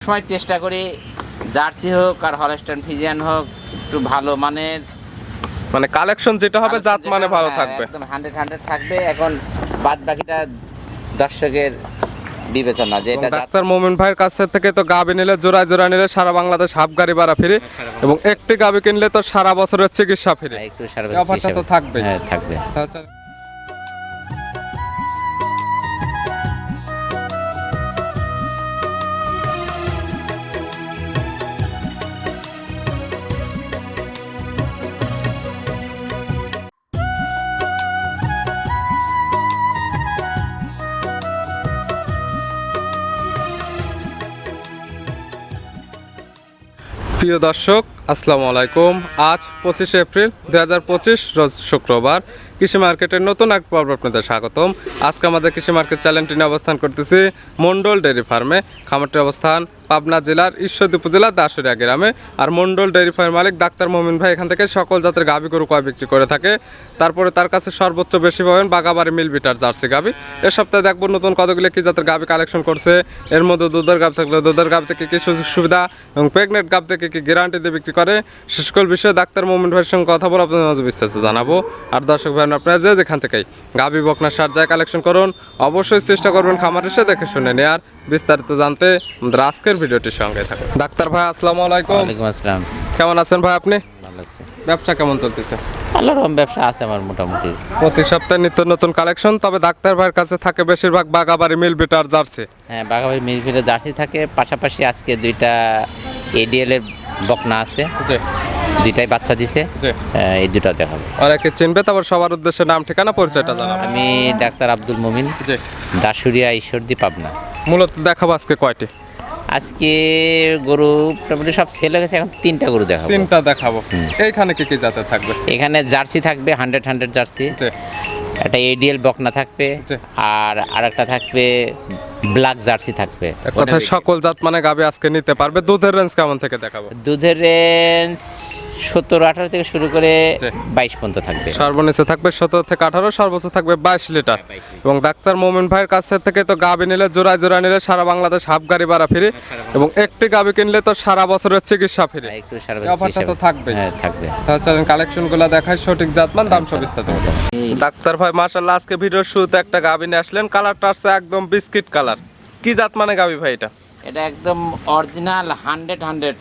সময় চেষ্টা করি জার্সি হোক আর হলস্টাইন ফিজিয়ান হোক একটু ভালো মানের। মানে কালেকশন যেটা হবে জাত মানে ভালো হ্যাঁ, থাকবে। একদম হান্ড্রেড হান্ড্রেড থাকবে। এখন বাদ বাকিটা দর্শকের বিবেচনা যে এটা ডাক্তার মোমিন ভাইয়ের কাছ থেকে তো গাবি নিলে জোড়ায় জোড়া নিলে সারা বাংলাদেশ হাফ গাড়ি ভাড়া ফ্রি। এবং একটি গাবি কিনলে তো সারা বছরের চিকিৎসা ফ্রি। হ্যাঁ, একটু সারা অফারটা তো থাকবেই। হ্যাঁ থাকবে। প্রিয় দর্শক আসসালামু আলাইকুম। আজ পঁচিশে এপ্রিল দু হাজার পঁচিশ, রোজ শুক্রবার। কৃষি মার্কেটের নতুন এক পর্ব আপনাদের স্বাগতম। আজকে আমাদের কৃষি মার্কেট চ্যানেলটি নিয়ে অবস্থান করতেছি মন্ডল ডেয়ারি ফার্মে। খামারটির অবস্থান পাবনা জেলার ঈশ্বরদী উপজেলা দাসুরিয়া গ্রামে। আর মন্ডল ডেয়ারি ফার্মের মালিক ডাক্তার মোমিন ভাই এখান থেকে সকল জাতের গাভী গরু কয় বিক্রি করে থাকে। তারপরে তার কাছে সর্বোচ্চ বেশি পাবেন বাগাবাড়ি মিল বিটার জার্সি গাভী এ সপ্তাহে দেখব নতুন কতগুলো কি জাতের গাভী কালেকশন করছে। এর মধ্যে দুধের গাভ থাকলে দুধের গাভ থেকে কি সুযোগ সুবিধা এবং প্রেগনেন্ট গাভ থেকে কি গ্যারান্টি দিয়ে বিক্রি করে সে সকল বিষয়ে ডাক্তার মোমিন ভাইয়ের সঙ্গে কথা বলে আপনাদের মাঝে বিস্তারিত জানাব। আর দর্শক ভাই আপনারা যে যেখান থেকেই গাভী বকনা সার যায় কালেকশন করুন অবশ্যই চেষ্টা করবেন খামার এসে দেখে শুনে নেয়ার। বিস্তারিত জানতে আমাদের আজকের ভিডিওটির সঙ্গে থাকুন। ডাক্তার ভাই আসসালামু আলাইকুম। আসসালাম। কেমন আছেন ভাই আপনি? ব্যবসা কেমন চলতেছে? ভালো রকম ব্যবসা আছে আমার মোটামুটি। প্রতি সপ্তাহে নিত্য নতুন কালেকশন তবে ডাক্তার ভাইয়ের কাছে থাকে বেশিরভাগ বাগাবাড়ি মিল বিটার জার্সি। হ্যাঁ বাঘাবাড়ি মিরফিরে জার্সি থাকে। পাশাপাশি আজকে দুইটা এডিএল এর বকনা আছে। দুইটাই বাচ্চা দিছে। এই দুটো দেখাবো। অনেকে চিনবে তারপর সবার উদ্দেশ্যে নাম ঠিকানা পরিচয়টা জানাব। আমি ডাক্তার আব্দুল মুমিন দাসুরিয়া ঈশ্বরদী পাবনা। মূলত দেখাবো আজকে কয়টি? আজকে গরু মোটামুটি সব সেল হয়ে গেছে এখন তিনটা গরু দেখাবো। তিনটা দেখাবো। এইখানে কি কি জাতের থাকবে? এখানে জার্সি থাকবে হান্ড্রেড হান্ড্রেড জার্সি। একটা এডিএল বকনা থাকবে আর আর আরেকটা থাকবে ব্ল্যাক জার্সি থাকবে কথা সকল জাত মানে গাবে আজকে নিতে পারবে। দুধের রেঞ্জ কেমন থেকে দেখাবো? দুধের রেঞ্জ সত্তর আঠারো থেকে শুরু করে বাইশ পর্যন্ত থাকবে। সর্বনিচে থাকবে সতেরো থেকে আঠারো সর্বোচ্চ থাকবে বাইশ লিটার। এবং ডাক্তার মোমিন ভাইয়ের কাছ থেকে তো গাবি নিলে জোড়ায় জোড়া নিলে সারা বাংলাদেশ হাফ গাড়ি ভাড়া ফিরে। এবং একটি গাবি কিনলে তো সারা বছরের চিকিৎসা ফ্রি। হ্যাঁ, অফারটা তো থাকবেই। হ্যাঁ থাকবে। তাহলে চলেন কালেকশনগুলো দেখায় সঠিক জাতমান দাম সব বিস্তারিত ডাক্তার ভাই মার্শাল্লাহ আজকে ভিডিওর শুরুতে একটা গাবি নিয়ে আসলেন। কালারটা আসছে একদম বিস্কিট কালার। কি জাত মানে গাবি ভাই এটা? এটা একদম অরিজিনাল হান্ড্রেড হান্ড্রেড।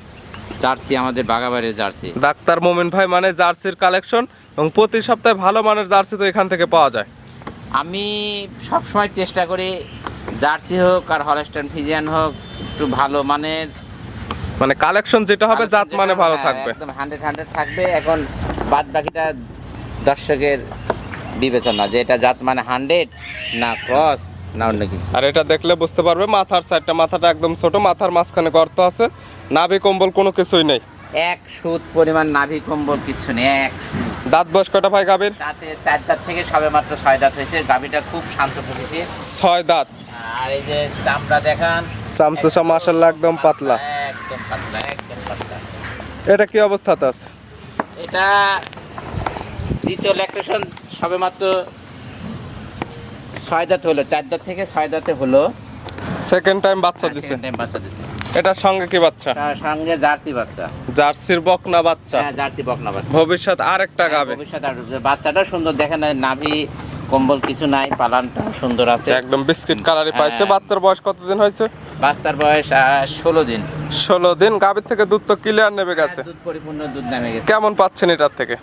জার্সি আমাদের বাগাবাড়ির জার্সি। ডাক্তার মোমিন ভাই মানে জার্সির কালেকশন এবং প্রতি সপ্তাহে ভালো মানের জার্সি তো এখান থেকে পাওয়া যায়। আমি সব সময় চেষ্টা করি জার্সি হোক আর হলস্টাইন ফিজিয়ান হোক একটু ভালো মানের। মানে কালেকশন যেটা হবে জাত মানে ভালো থাকবে। একদম হান্ড্রেড হান্ড্রেড থাকবে। এখন বাদ বাকিটা দর্শকের বিবেচনা যে এটা জাত মানে হান্ড্রেড না ক্রস না অন্য কিছু আর এটা দেখলে বুঝতে পারবে মাথার সাইডটা মাথাটা একদম ছোট মাথার মাঝখানে গর্ত আছে নাভি কম্বল কোনো কিছুই নেই। এক সুদ পরিমাণ নাভি কম্বল কিচ্ছু নেই এক দাঁত বয়স কটা ভাই গাবির তাতে চার দাঁত থেকে সবে মাত্র ছয় দাঁত হয়েছে গাভিটা খুব শান্ত প্রকৃতির। ছয় দাঁত? আর এই যে চামড়া দেখান চামচুসা মাসাল্লাহ একদম পাতলা। একদম পাতলা একদম পাতলা। এটা কি অবস্থাতে আছে? এটা দ্বিতীয় ল্যাকটেশন সবে মাত্র ছয় দাঁত হলো চার দাঁত থেকে ছয় দাঁতে হলো। সেকেন্ড টাইম বাচ্চা দিছে। Second time বাচ্চা দিছে। এটার সঙ্গে কি বাচ্চা? সঙ্গে জার্সি বাচ্চা। জার্সির বকনা বাচ্চা। হ্যাঁ জার্সি বকনা বাচ্চা। ভবিষ্যৎ আরেকটা গাবে। ভবিষ্যৎ আর বাচ্চাটা সুন্দর দেখেন নাভি কম্বল কিছু নাই পালানটা সুন্দর আছে। একদম বিস্কিট পাইছে হ্যাঁ। বাচ্চার বয়স কতদিন হয়েছে? বাচ্চার বয়স ষোলো দিন। ষোলো দিন। গাভীর থেকে দুধ তো ক্লিয়ার নেবে গেছে। হ্যাঁ, দুধ পরিপূর্ণ দুধ নামে গেছে। কেমন পাচ্ছেন এটার থেকে?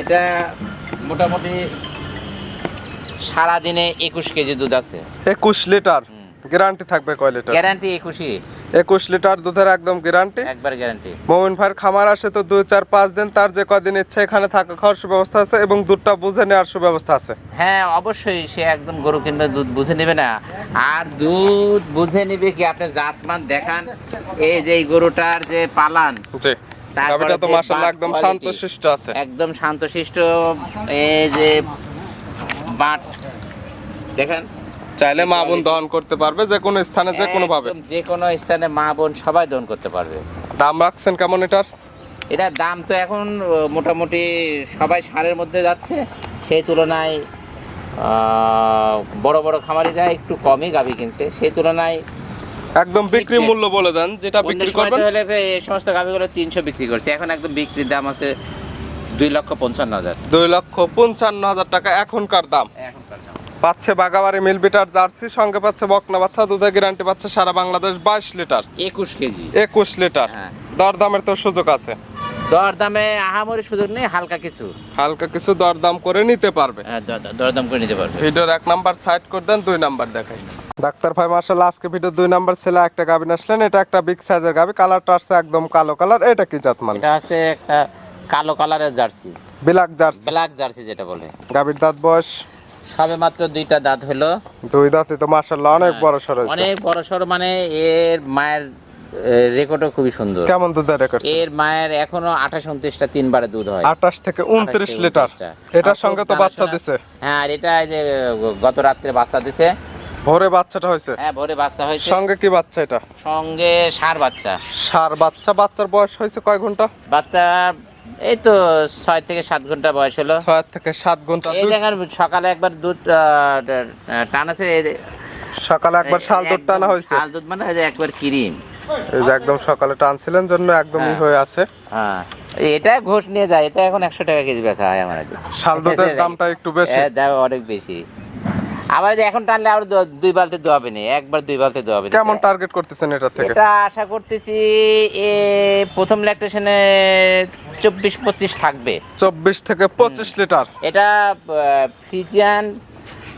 এটা মোটামুটি সারাদিনে একুশ কেজি দুধ আছে। একুশ লিটার। গ্যারান্টি থাকবে কয় লিটার? গ্যারান্টি একুশই। একুশ লিটার দুধের একদম গ্যারান্টি? একবার গ্যারান্টি। মোমিন ভাইয়ের খামার আসে তো দুই চার পাঁচ দিন তার যে কদিন ইচ্ছে এখানে থাকা খাওয়ার সুব্যবস্থা আছে এবং দুধটা বুঝে নেওয়ার সুব্যবস্থা আছে। হ্যাঁ অবশ্যই সে একদম গরু কিনবে দুধ বুঝে নেবে না। আর দুধ বুঝে নিবে কি? আপনি জাতমান দেখান এই যে গরুটার যে পালান জি। গাভীটা তো বাট একদম। শান্তশিষ্ট আছে। একদম শান্তশিষ্ট এই যে বাট দেখেন চাইলে মা বোন দহন করতে পারবে যে কোনো স্থানে যে কোনো ভাবে। যে কোনো স্থানে মা বোন সবাই দহন করতে পারবে। দাম রাখছেন কেমন এটার? এটা দাম তো এখন মোটামুটি সবাই সারের মধ্যে যাচ্ছে। সেই তুলনায় বড় বড় খামারিরা একটু কমই গাভি কিনছে। সেই তুলনায় একদম বিক্রি মূল্য বলে দেন যেটা বিক্রি করবেন। এই সমস্ত গাভিগুলো তিনশো বিক্রি করছে। এখন একদম বিক্রির দাম আছে দুই লক্ষ পঞ্চান্ন হাজার। দুই লক্ষ পঞ্চান্ন হাজার টাকা এখনকার দাম। এখনকার দাম। পাচ্ছে বাগাবাড়ি মিল বিটার জার্সি সঙ্গে পাচ্ছে বকনা বাচ্চা দুধের গ্যারান্টি পাচ্ছে সারা বাংলাদেশ বাইশ লিটার। একুশ কেজি। একুশ লিটার। হ্যাঁ। দরদামের তো সুযোগ আছে। দর দামে আহামরি সুযোগ নেই হালকা কিছু। হালকা কিছু দরদাম করে নিতে পারবে। হ্যাঁ, দর- দর- দরদাম করে নিতে পারবে। ভিডিওর এক নাম্বার সাইড করে দেন দুই নাম্বার দেখাই। ডাক্তার ভাই মার্শাল আজকে ভিডিও দুই নাম্বার ছেলে একটা গাবিন আসলেন এটা একটা বিগ সাইজের গাবি কালারটা আসছে একদম কালো কালার এটা কি জাত মানে এটা আছে একটা কালো কালারের jersey. Black jersey. Black jersey যেটা বলে। গাবির দাঁত বয়স? সবে মাত্র দুইটা দাঁত হলো। দুই দাঁতই তো মার্শাল্লাহ অনেক বড় সর অনেক বড় সড় মানে এর মায়ের রেকর্ডও খুবই সুন্দর। কেমন দুধের রেকর্ড এর মায়ের এখনও আঠাশ উনত্রিশটা তিনবারে দুধ হয়। আঠাশ থেকে উনত্রিশ লিটার। এটার সঙ্গে তো বাচ্চা দিছে। হ্যাঁ আর এটা এই যে গত রাত্রে বাচ্চা দিছে। ভোরে বাচ্চাটা হয়েছে? হ্যাঁ ভোরে বাচ্চা হয়েছে। সঙ্গে কি বাচ্চা এটা? সঙ্গে সার বাচ্চা। সার বাচ্চা বাচ্চার বয়স হয়েছে কয় ঘণ্টা? বাচ্চা এই তো ছয় থেকে সাত ঘণ্টা বয়স হলো। ছয় থেকে সাত ঘণ্টা। এই দেখেন সকালে একবার দুধ টানাছে সকালে একবার শাল দুধ টানা হয়েছে। শাল দুধ মানে একবার ক্রিম। এই যে একদম সকালে টানছিলেন জন্য একদমই হ্যাঁ। হয়ে আছে। হ্যাঁ। এটা ঘোষ নিয়ে যায় এটা এখন একশো টাকা কেজি বেচা হয় আমার। শাল দুধের দামটা একটু বেশি। হ্যাঁ, অনেক বেশি। আবার যদি এখন টানলে আবার দুই বালতি দোয়াবে না একবার দুই বালতি দোয়াবে না। কেমন টার্গেট করতেছেন এটা থেকে? এটা আশা করতেছি এ প্রথম ল্যাকটেশনে চব্বিশ পঁচিশ থাকবে। চব্বিশ থেকে পঁচিশ লিটার। এটা ফ্রিজিয়ান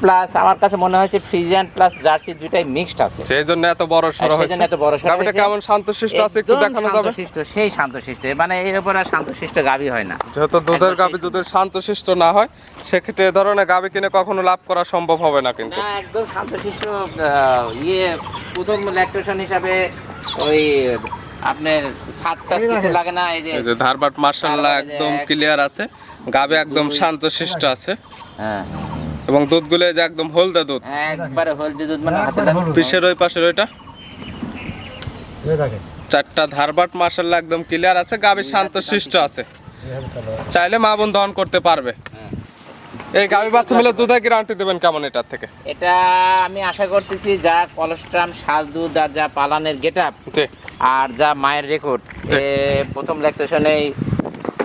প্লাস আমার কাছে মনে হয়েছে ফ্রিজিয়ান প্লাস জার্সি দুইটাই মিক্সড আছে। সেই জন্য এত বড় সেই হয়েছে। জন্য এত বড় সড়ো গাবিটা কেমন শান্তশিষ্ট আছে একটু দেখানো যাবে? শান্তশিষ্ট, সেই শান্তশিষ্ট। মানে এর উপর আর শান্তশিষ্ট গাবি হয় না। যেহেতু দুধের গাবি যদি শান্তশিষ্ট না হয় সেক্ষেত্রে এ ধরনের গাবি কিনে কখনো লাভ করা সম্ভব হবে না কিন্তু। না একদম শান্তশিষ্ট ইয়ে প্রথম ল্যাকটেশন হিসাবে ওই আপনার সাতটা কিছু লাগে না এই যে ধারবাট মার্শাল্লাহ একদম ক্লিয়ার আছে। গাবে একদম শান্তশিষ্ট আছে। হ্যাঁ। এবং দুধগুলো যে একদম হলদে দুধ। একবারে হলদি দুধ মানে হাতে লাগে। পিসের ওই পাশের ওইটা? চারটা ধারবাট মার্শাল্লাহ একদম ক্লিয়ার আছে গাবি শান্তশিষ্ট আছে। চাইলে মা বোন দহন করতে পারবে। এই গাবি বাচ্চা মিলে দুধের গ্যারান্টি দেবেন কেমন এটার থেকে? এটা আমি আশা করতেছি যা কলস্ট্রাম শাল দুধ আর যা পালানের গেট জি। আর যা মায়ের রেকর্ড। প্রথম ল্যাকটেশনে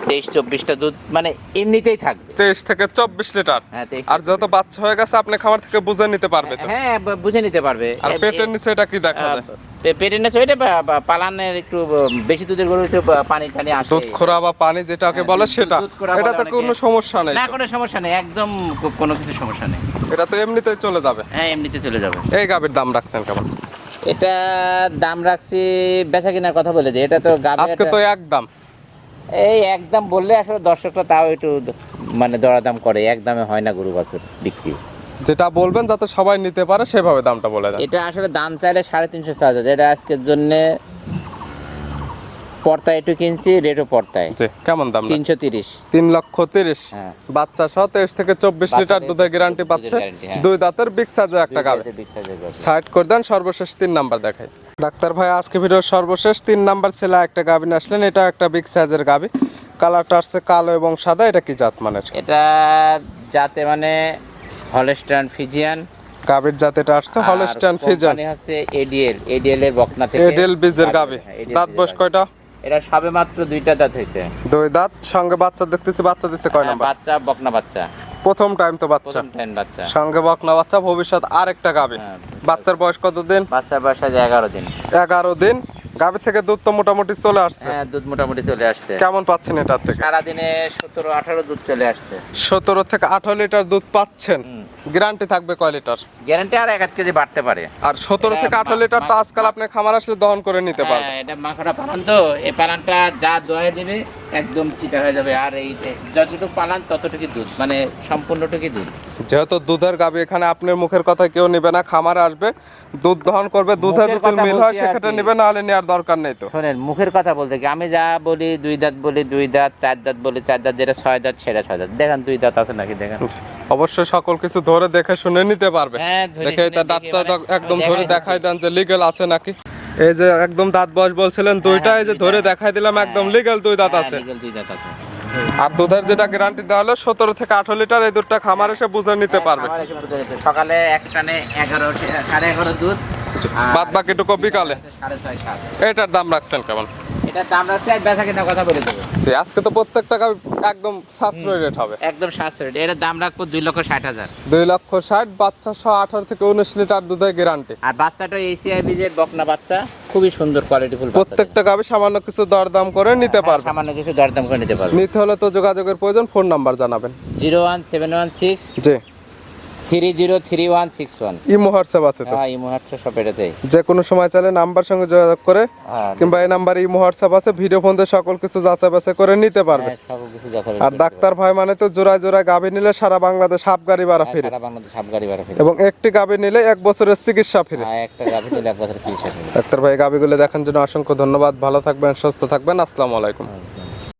তেইশ চব্বিশটা দুধ মানে এমনিতেই থাকবে। তেইশ থেকে চব্বিশ লিটার। হ্যাঁ আর যেহেতু বাচ্চা হয়ে গেছে আপনি খামার থেকে বুঝে নিতে পারবে হ্যাঁ বুঝে নিতে পারবে। আর পেটের নিচে এটা কি দেখা যায়? পেটের নিচে বা পালানের একটু বেশি দুধের গরু একটু পানি টানি আসে। দুধ খোরা বা পানি যেটাকে হ্যাঁ, বলে সেটা। এটা অনেকে। কোনো সমস্যা নেই না কোনো সমস্যা নেই। একদম কোনো কিছু সমস্যা নেই। এটা তো এমনিতেই চলে যাবে। হ্যাঁ এমনিতে চলে যাবে। এই গাবির দাম রাখছেন কেমন? এটা দাম রাখছি বেচা কেনার কথা বলে দিই এটা তো গাবে আজকে তো একদম এই একদম বললে আসলে দর্শকরা তাও একটু মানে দরাদাম করে একদমে হয় না গরু বাছুর বিক্রি। যেটা বলবেন যাতে সবাই নিতে পারে সেভাবে দামটা বলে দেন। এটা আসলে দাম চাইলে সাড়ে তিনশো চার্জ এটা আজকের জন্য পর্তায় একটু কিনছি রেটও পর্তায়। কেমন দাম তিনশো তিরিশ। তিন লক্ষ তিরিশ। হ্যাঁ। বাচ্চা সহ তেইশ থেকে চব্বিশ লিটার দুধের গ্যারান্টি পাচ্ছে। হ্যাঁ। দুই দাঁতের বিগ সাইজের একটা গাবে। সাইড করে দেন সর্বশেষ তিন নাম্বার দেখাই। ডাক্তার ভাই আজকে ভিডিওর সর্বশেষ তিন নাম্বার ছেলে একটা গাবি নিয়ে আসলেন। এটা একটা বিগ সাইজের গাবি। কালারটা আসছে কালো এবং সাদা। এটা কি জাত মানের? এটা যাতে মানে হলস্টান ফিজিয়ান। গাবির জাত এটা আসছে হলস্টাইন ফিজান হচ্ছে এডিএল। এডিএল এর বকনা থেকে এডেল বীজের হ্যাঁ, দাঁত বয়স কয়টা? এটা সবে মাত্র দুইটা দাঁত হয়েছে। দুই দাঁত। সঙ্গে বাচ্চা দেখতেছি বাচ্চা দিচ্ছে কয় হ্যাঁ, নাম্বার? বাচ্চা বকনা বাচ্চা। প্রথম টাইম তো বাচ্চা। সঙ্গে টাইম বাচ্চা। সঙ্গে বকনা বাচ্চা ভবিষ্যৎ আরেকটা গাবি। হ্যাঁ। বাচ্চার বয়স কত দিন বাচ্চার বয়স এগারো দিন। এগারো দিন। গাবি থেকে দুধ তো মোটামুটি চলে আসছে। হ্যাঁ দুধ মোটামুটি চলে আসছে। কেমন পাচ্ছেন এটার থেকে? সারাদিনে সতেরো আঠারো দুধ চলে আসছে। সতেরো থেকে আঠারো লিটার দুধ পাচ্ছেন। গ্যারান্টি থাকবে কয় লিটার? গ্যারান্টি আর এক কেজি বাড়তে পারে। আর সতেরো থেকে আঠারো লিটার তো আজকাল আপনি খামার আসলে দহন করে নিতে পারবেন। হ্যাঁ, এটা মাখড়া পালান তো এই পালানটা যা দোয়া দেবে একদম চিটা হয়ে যাবে। আর এই যতটুকু পালান ততটুকু দুধ মানে সম্পূর্ণটুকু দুধ। যেহেতু দুধের গাবি এখানে আপনার মুখের কথা কেউ নেবে না খামারে আসবে দুধ দহন করবে দুধে যদি মিল হয় সেক্ষেত্রে। নেবে না হলে নেওয়ার দরকার নেই তো। শোনেন মুখের কথা বলতে কি আমি যা বলি দুই দাঁত বলি দুই দাঁত চার দাঁত বলি চার দাঁত যেটা ছয় দাঁত সেটা ছয় দাঁত। দেখেন দুই দাঁত আছে নাকি দেখেন। অবশ্যই সকল কিছু ধরে দেখে শুনে নিতে পারবে। হ্যাঁ, দেখে এটা দাঁতটা মানে একদম ধরে দেখাই দেন যে লিগেল আছে নাকি। এই যে একদম দাঁত বয়স বলছিলেন দুইটা এই যে ধরে দেখাই দিলাম একদম হ্যাঁ। লিগেল দুই দাঁত হ্যাঁ, আছে। legal দুই দাঁত আছে। আর দুধের যেটা গ্যারান্টি দেওয়া হলো সতেরো থেকে আঠারো লিটার এই দুধটা খামার এসে বুঝে নিতে পারবে। সকালে এক টানে এগারো সাড়ে এগারো দুধ আর- বাদ বাকিটুকু বিকালে? এটার দাম রাখছেন কেমন? এটার দাম রাখছে আর বেচা কিনা কথা বলে দেবো। জি আজকে তো প্রত্যেকটা একদম সাশ্রয় রেট হবে। একদম সাশ্রয় এটার দাম রাখব দুই লক্ষ ষাট হাজার। দুই লক্ষ ষাট বাচ্চা সহ আঠারো থেকে উনিশ লিটার দুধের গ্যারান্টি আর বাচ্চাটা এসিআই বীজের বকনা বাচ্চা খুবই সুন্দর কোয়ালিটিফুল প্রত্যেকটা গাবে সামান্য কিছু দরদাম করে নিতে পারবে। সামান্য কিছু দরদাম করে নিতে পারবে। নিতে হলে তো যোগাযোগের প্রয়োজন ফোন নাম্বার জানাবেন। Zero one seven one six জি। Three zero three one six one. Imo WhatsApp আছে তো? হ্যাঁ এই মুহূর্তে সব এটাতেই। যে কোনো সময় চাইলে নাম্বার সঙ্গে যোগাযোগ করে হ্যাঁ। কিংবা এই নাম্বারে ইমো হোয়াটসঅ্যাপ আছে ভিডিও ফোন দিয়ে সকল কিছু যাচাই বাছাই করে নিতে পারবে। হ্যাঁ, কিছু যথাযথ আর ডাক্তার ভাই মানে তো জোড়ায় জোড়ায় গাভী নিলে সারা বাংলাদেশ হাফ গাড়ি ভাড়া ফিরে। সারা বাংলাদেশ সাপ গাড়ি ভাড়া ফিরে। এবং একটি গাভী নিলে এক বছরের চিকিৎসা ফিরে। হ্যাঁ একটা গাভি নিলে এক বছর চিকিৎসা ফিরে। ডাক্তার ভাই গাভীগুলো দেখার জন্য অসংখ্য ধন্যবাদ। ভালো থাকবেন সুস্থ থাকবেন। আসসালামু আলাইকুম।